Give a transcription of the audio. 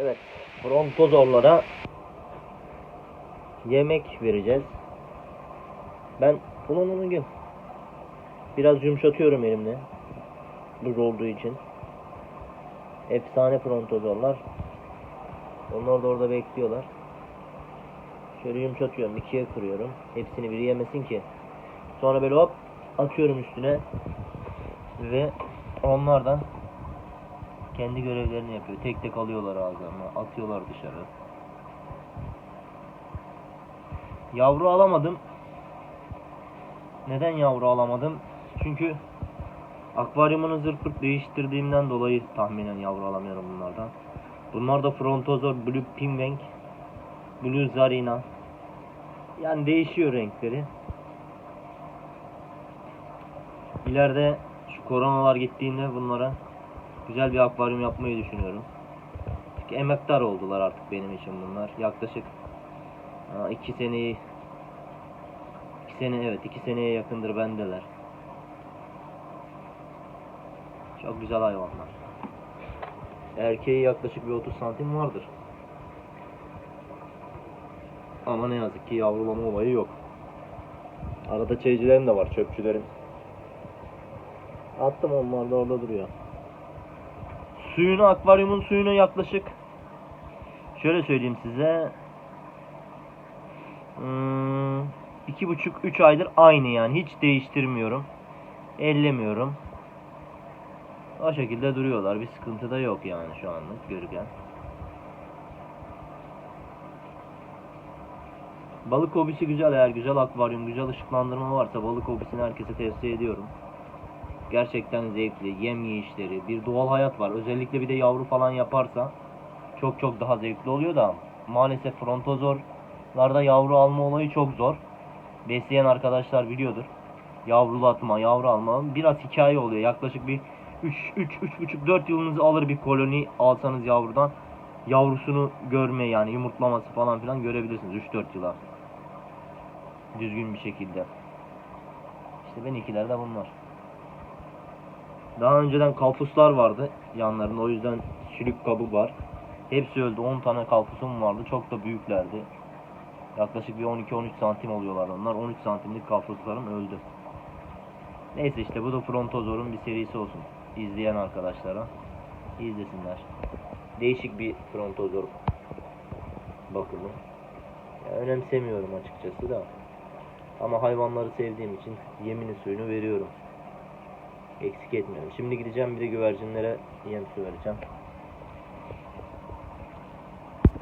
Evet. Brontozorlara yemek vereceğiz. Ben ulan onu gün biraz yumuşatıyorum elimle. Buz olduğu için. Efsane brontozorlar. Onlar da orada bekliyorlar. Şöyle yumuşatıyorum. ikiye kırıyorum. Hepsini biri yemesin ki. Sonra böyle hop atıyorum üstüne. Ve onlar da kendi görevlerini yapıyor. Tek tek alıyorlar ağızlarına. Atıyorlar dışarı. Yavru alamadım. Neden yavru alamadım? Çünkü akvaryumunu zırt pırt değiştirdiğimden dolayı tahminen yavru alamıyorum bunlardan. Bunlar da Frontozor, Blue Pinwang, Blue Zarina. Yani değişiyor renkleri. İleride şu koronalar gittiğinde bunlara güzel bir akvaryum yapmayı düşünüyorum. Çünkü emektar oldular artık benim için bunlar. Yaklaşık aa, iki seneyi iki sene evet iki seneye yakındır bendeler. Çok güzel hayvanlar. Erkeği yaklaşık bir 30 santim vardır. Ama ne yazık ki yavrulama olayı yok. Arada çaycılarım da var, çöpçülerim. Attım onlar da orada duruyor. Suyunu, akvaryumun suyunu yaklaşık şöyle söyleyeyim size hmm, iki buçuk üç aydır aynı yani hiç değiştirmiyorum. Ellemiyorum. O şekilde duruyorlar. Bir sıkıntı da yok yani şu anlık görürken. Balık hobisi güzel eğer güzel akvaryum, güzel ışıklandırma varsa balık hobisini herkese tavsiye ediyorum. Gerçekten zevkli, yem yiyişleri, bir doğal hayat var. Özellikle bir de yavru falan yaparsa çok çok daha zevkli oluyor da maalesef frontozorlarda yavru alma olayı çok zor. Besleyen arkadaşlar biliyordur. Yavrulatma, yavru alma biraz hikaye oluyor. Yaklaşık bir 3 3 3,5 4 yılınızı alır bir koloni alsanız yavrudan. Yavrusunu görme yani yumurtlaması falan filan görebilirsiniz 3-4 yıla. Düzgün bir şekilde. İşte ben ikiler de bunlar. Daha önceden kalpuslar vardı yanlarında o yüzden sülük kabı var. Hepsi öldü 10 tane kalpusum vardı çok da büyüklerdi. Yaklaşık bir 12-13 santim oluyorlar onlar 13 santimlik kalpuslarım öldü. Neyse işte bu da Frontozor'un bir serisi olsun. İzleyen arkadaşlara izlesinler. Değişik bir Frontozor bakımı. Ya önemsemiyorum açıkçası da. Ama hayvanları sevdiğim için yemini suyunu veriyorum. Eksik etmiyorum. Şimdi gideceğim bir de güvercinlere yem su vereceğim.